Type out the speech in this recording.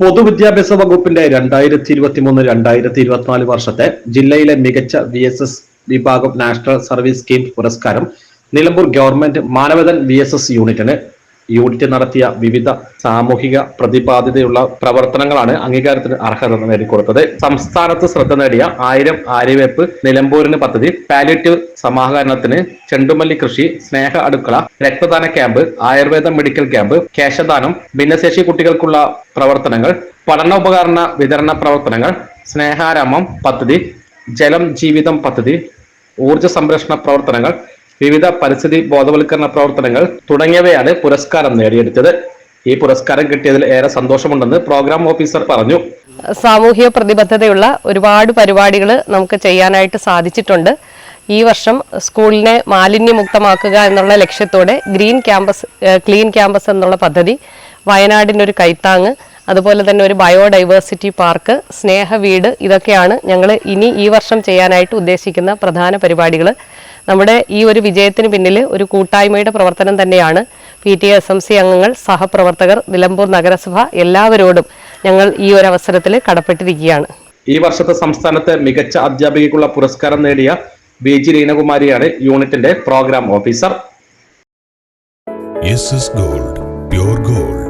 പൊതുവിദ്യാഭ്യാസ വകുപ്പിന്റെ രണ്ടായിരത്തി ഇരുപത്തി മൂന്ന് രണ്ടായിരത്തി ഇരുപത്തിനാല് വർഷത്തെ ജില്ലയിലെ മികച്ച വി എസ് എസ് വിഭാഗം നാഷണൽ സർവീസ് സ്കീം പുരസ്കാരം Nilambur government Manavedan V S S യൂണിറ്റിന് യൂണിറ്റ് നടത്തിയ വിവിധ സാമൂഹിക പ്രതിപാദ്യതയുള്ള പ്രവർത്തനങ്ങളാണ് അംഗീകാരത്തിന് അർഹത നേടിക്കൊടുത്തത്. സംസ്ഥാനത്ത് ശ്രദ്ധ നേടിയ ആയിരം ആര്യവേപ്പ് നിലമ്പൂരിന് പദ്ധതി പാലിറ്റീവ് സമാഹരണത്തിന് ചെണ്ടുമല്ലി കൃഷി സ്നേഹ അടുക്കള രക്തദാന ക്യാമ്പ് ആയുർവേദ മെഡിക്കൽ ക്യാമ്പ് കേശദാനം ഭിന്നശേഷി കുട്ടികൾക്കുള്ള പ്രവർത്തനങ്ങൾ പഠനോപകരണ വിതരണ പ്രവർത്തനങ്ങൾ സ്നേഹാരാമം പദ്ധതി ജലം ജീവിതം പദ്ധതി ഊർജ സംരക്ഷണ പ്രവർത്തനങ്ങൾ വിവിധ പരിസ്ഥിതി ബോധവൽക്കരണ പ്രവർത്തനങ്ങൾ തുടങ്ങിയവയാണ് പുരസ്കാരം നേടിയെടുത്തത്. ഈ പുരസ്കാരം കിട്ടിയതിൽ ഏറെ സന്തോഷമുണ്ടെന്ന് പ്രോഗ്രാം ഓഫീസർ പറഞ്ഞു. സാമൂഹിക പ്രതിബദ്ധതയുള്ള ഒരുപാട് പരിപാടികൾ നമുക്ക് ചെയ്യാനായിട്ട് സാധിച്ചിട്ടുണ്ട്. ഈ വർഷം സ്കൂളിനെ മാലിന്യമുക്തമാക്കുക എന്നുള്ള ലക്ഷ്യത്തോടെ ഗ്രീൻ ക്യാമ്പസ് ക്ലീൻ ക്യാമ്പസ് എന്നുള്ള പദ്ധതി വയനാടിന്റെ ഒരു കൈത്താങ് അതുപോലെ തന്നെ ഒരു ബയോഡൈവേഴ്സിറ്റി പാർക്ക് സ്നേഹ വീട് ഇതൊക്കെയാണ് ഞങ്ങൾ ഇനി ഈ വർഷം ചെയ്യാനായിട്ട് ഉദ്ദേശിക്കുന്ന പ്രധാന പരിപാടികൾ നമ്മുടെ ഈ ഒരു വിജയത്തിന് പിന്നിൽ ഒരു കൂട്ടായ്മയുടെ പ്രവർത്തനം തന്നെയാണ് P T S M C അംഗങ്ങൾ സഹപ്രവർത്തകർ നിലമ്പൂർ നഗരസഭ എല്ലാവരോടും ഞങ്ങൾ ഈ ഒരു അവസരത്തിൽ കടപ്പെട്ടിരിക്കുകയാണ്. ഈ വർഷത്തെ സംസ്ഥാനത്തെ മികച്ച അധ്യാപികയ്ക്കുള്ള പുരസ്കാരം നേടിയ ബി ജി രീനകുമാരിയാണ് യൂണിറ്റിന്റെ programme officer. Gold pure gold